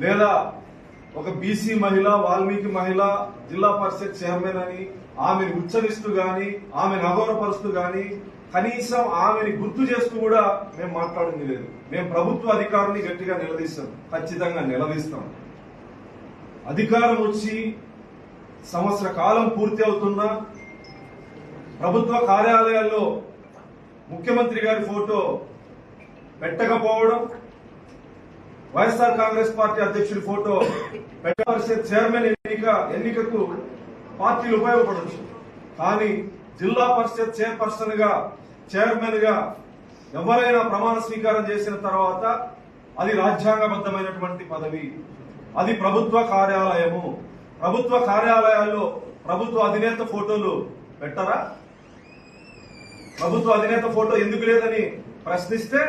లేదా ఒక బీసీ మహిళ వాల్మీకి మహిళ జిల్లా పరిషత్ చైర్మన్ అని ఆమెను ఉచ్చరిస్తూ గాని ఆమెను అగౌరవపరుస్తూ గాని కనీసం ఆమెని గుర్తు చేస్తూ కూడా మేము మాట్లాడింది లేదు. మేము ప్రభుత్వ అధికారాన్ని గట్టిగా నిలదీస్తాం. ఖచ్చితంగా నిలదీస్తాం. అధికారం వచ్చి సంవత్సర కాలం పూర్తి అవుతున్నా ప్రభుత్వ కార్యాలయాల్లో ముఖ్యమంత్రి గారి ఫోటో పెట్టకపోవడం వైఎస్ఆర్ కాంగ్రెస్ పార్టీ అధ్యక్షుడి ఫోటో పెట్ట పరిషత్ చైర్మన్ ఎన్నిక ఎన్నికకు పార్టీలు ఉపయోగపడవచ్చు. కానీ జిల్లా పరిషత్ చైర్పర్సన్గా చైర్మన్గా ఎవరైనా ప్రమాణ స్వీకారం చేసిన తర్వాత అది రాజ్యాంగబద్ధమైనటువంటి పదవి. అది ప్రభుత్వ కార్యాలయము. ప్రభుత్వ కార్యాలయాల్లో ప్రభుత్వ అధినేత ఫోటోలు పెట్టరా? ప్రభుత్వ అధినేత ఫోటో ఎందుకు లేదని ప్రశ్నిస్తే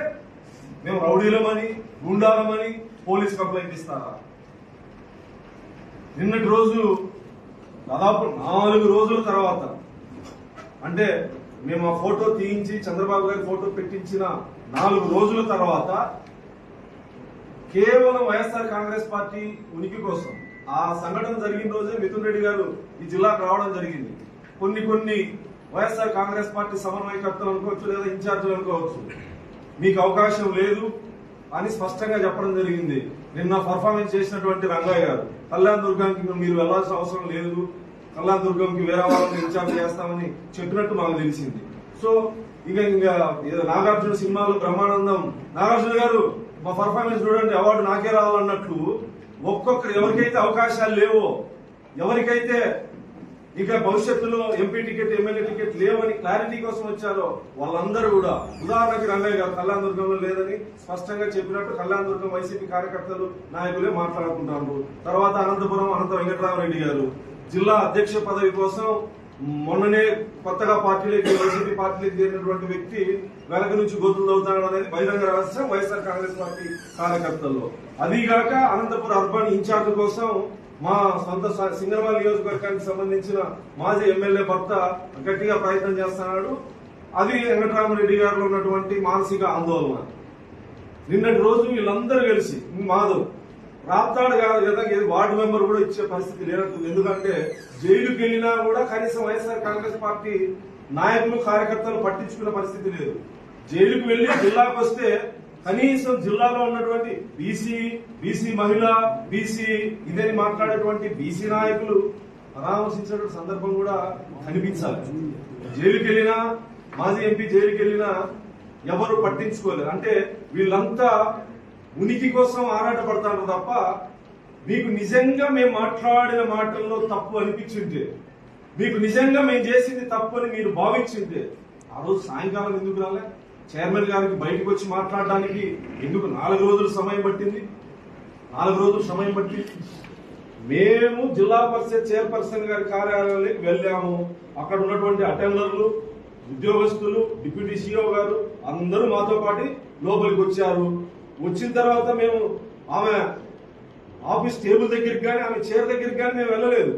మేము రౌడీలమని గుండాలమని పోలీస్ కంప్లైంట్ ఇస్తారా? నిన్నటి రోజు దాదాపు నాలుగు రోజుల తర్వాత అంటే మేము ఆ ఫోటో తీయించి చంద్రబాబు గారి ఫోటో పెట్టించిన నాలుగు రోజుల తర్వాత కేవలం వైఎస్ఆర్ కాంగ్రెస్ పార్టీ ఉనికి కోసం ఆ సంఘటన జరిగిన రోజే మిథున్ రెడ్డి గారు ఈ జిల్లాకు రావడం జరిగింది. కొన్ని కొన్ని వైఎస్ఆర్ కాంగ్రెస్ పార్టీ సమన్వయకర్తలు అనుకోవచ్చు లేదా ఇన్ఛార్జీలు అనుకోవచ్చు. మీకు అవకాశం లేదు అని స్పష్టంగా చెప్పడం జరిగింది. నిన్న పర్ఫార్మెన్స్ చేసినటువంటి రంగయ్య గారు. కళ్యాణ్ దుర్గానికి మీరు వెళ్ళాల్సిన అవసరం లేదు. కళ్యాణ్ దుర్గంకి వేరే వాళ్ళని ఇన్ఛార్జ్ చేస్తామని చెప్పినట్టు మాకు తెలిసింది. సో ఇక ఇంకా ఏదో నాగార్జున సినిమాలో బ్రహ్మానందం. నాగార్జున గారు మా పర్ఫార్మెన్స్ చూడండి అవార్డు నాకే రావాలన్నట్లు ఒక్కొక్కరు ఎవరికైతే అవకాశాలు లేవో ఎవరికైతే ఇక భవిష్యత్తులో ఎంపీ టికెట్ ఎమ్మెల్యే టికెట్ లేవని క్లారిటీ కోసం వచ్చారో వాళ్ళందరూ కూడా ఉదాహరణకి రంగయ్య గారు కళ్యాణ్ దుర్గంలో లేదని స్పష్టంగా చెప్పినట్టు కళ్యాణ్ దుర్గం వైసీపీ కార్యకర్తలు నాయకులే మాట్లాడుకుంటారు. తర్వాత అనంతపురం అనంత వెంకటరామరెడ్డి గారు. జిల్లా అధ్యక్ష పదవి కోసం మొన్ననే కొత్తగా పార్టీలోకి వైసీపీ పార్టీలోకి చేరినటువంటి వ్యక్తి వెనక నుంచి గోతులు అనేది బహిరంగ రహస్యం వైఎస్ఆర్ కాంగ్రెస్ పార్టీ కార్యకర్తల్లో. అదీగాక అనంతపురం అర్బన్ ఇన్ఛార్జ్ కోసం మా సొంత స- నియోజకవర్గానికి సంబంధించిన మాజీ ఎమ్మెల్యే భర్త గట్టిగా ప్రయత్నం చేస్తున్నాడు. అది వెంకటరామరెడ్డి గారిలో ఉన్నటువంటి మానసిక ఆందోళన. నిన్నటి రోజు వీళ్ళందరూ కలిసి మాధవ్ రాప్తాడు కాదు వార్డు మెంబర్ కూడా ఇచ్చే పరిస్థితి లేనట్టుంది ఎందుకంటే జైలుకి వెళ్ళినా కూడా కనీసం వైఎస్ఆర్ కాంగ్రెస్ పార్టీ నాయకులు కార్యకర్తలు పట్టించుకునే పరిస్థితి లేదు. జైలుకు వెళ్ళి జిల్లాకు వస్తే కనీసం జిల్లాలో ఉన్నటువంటి బీసీ బీసీ మహిళ బీసీ ఇదని మాట్లాడేటువంటి బీసీ నాయకులు పరామర్శించినటువంటి సందర్భం కూడా కనిపించాలి. జైలుకి వెళ్ళినా మాజీ ఎంపీ జైలుకి వెళ్ళినా ఎవరు పట్టించుకోలేదు. అంటే వీళ్ళంతా ఉనికి కోసం ఆరాటపడతారు తప్ప మీకు నిజంగా మేము మాట్లాడిన మాటల్లో తప్పు అనిపించింటే మీకు నిజంగా మేము చేసింది తప్పు అని మీరు భావించింటే ఆ రోజు సాయంకాలం ఎందుకు రాలే? చైర్మన్ గారికి బయటకు వచ్చి మాట్లాడడానికి ఎందుకు నాలుగు రోజులు సమయం పట్టింది? నాలుగు రోజులు సమయం పట్టింది. మేము జిల్లా పరిషత్ చైర్పర్సన్ గారి కార్యాలయానికి వెళ్ళాము. అక్కడ ఉన్నటువంటి అటెండర్లు ఉద్యోగస్తులు డిప్యూటీ సీఓ గారు అందరూ మాతో పాటు లోపలికి వచ్చారు. వచ్చిన తర్వాత మేము ఆమె ఆఫీస్ టేబుల్ దగ్గరికి కానీ ఆమె చైర్ దగ్గరికి కానీ మేము వెళ్ళలేదు.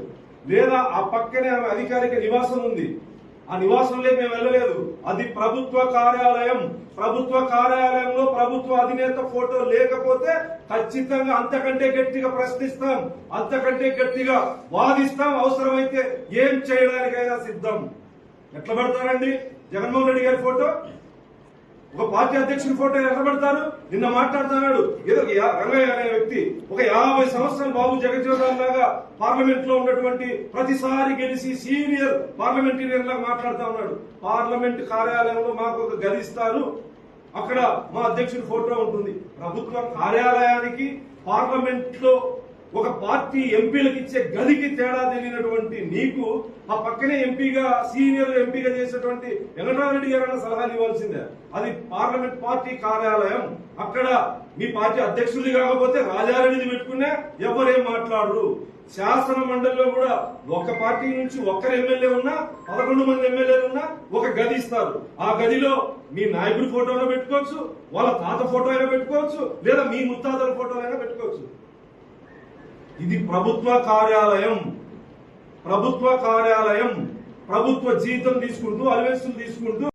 లేదా ఆ పక్కనే ఆమె అధికారిక నివాసం ఉంది. ఆ నివాసంలో మేము వెళ్ళలేదు. అది ప్రభుత్వ కార్యాలయం. ప్రభుత్వ కార్యాలయంలో ప్రభుత్వ అధినేత ఫోటో లేకపోతే ఖచ్చితంగా అంతకంటే గట్టిగా ప్రశ్నిస్తాం. అంతకంటే గట్టిగా వాదిస్తాం. అవసరమైతే ఏం చేయడానికైనా సిద్ధం. ఎట్లా పెడతారండి? జగన్మోహన్ రెడ్డి గారి ఫోటో? ఒక పార్టీ అధ్యక్షుడి ఫోటో ఎట్లా నిన్న మాట్లాడుతున్నాడు. ఏదో ఒక రంగయ్య అనే వ్యక్తి ఒక యాభై సంవత్సరాలు బాబు జగజ్జీవన్ లాగా పార్లమెంట్లో ఉన్నటువంటి ప్రతిసారి గెలిచి సీనియర్ పార్లమెంటేరియన్ లాగా మాట్లాడుతా ఉన్నాడు. పార్లమెంట్ కార్యాలయంలో మాకు ఒక గది ఇస్తారు. అక్కడ మా అధ్యక్షుడి ఫోటో ఉంటుంది. ప్రభుత్వ కార్యాలయానికి పార్లమెంట్లో ఒక పార్టీ ఎంపీలకు ఇచ్చే గదికి తేడా తెలియనటువంటి నీకు ఆ పక్కనే ఎంపీగా సీనియర్ ఎంపీగా చేసినటువంటి వెంకటరామరెడ్డి గారన్న సలహాలు ఇవ్వాల్సిందే. అది పార్లమెంట్ పార్టీ కార్యాలయం. అక్కడ మీ పార్టీ అధ్యక్షుడి కాకపోతే రాజారెడ్డిని పెట్టుకునే ఎవరేం మాట్లాడరు. శాసన మండలిలో కూడా ఒక పార్టీ నుంచి ఒక్కరు ఎమ్మెల్యే ఉన్నా పదకొండు మంది ఎమ్మెల్యేలు ఉన్నా ఒక గది ఇస్తారు. ఆ గదిలో మీ నాయకుడి ఫోటోలో పెట్టుకోవచ్చు వాళ్ళ తాత ఫోటో అయినా పెట్టుకోవచ్చు లేదా మీ ముత్తాతల ఫోటో అయినా పెట్టుకోవచ్చు. ఇది ప్రభుత్వ కార్యాలయం. ప్రభుత్వ కార్యాలయం ప్రభుత్వ జీతం తీసుకుంటూ అలవెన్సులు తీసుకుంటూ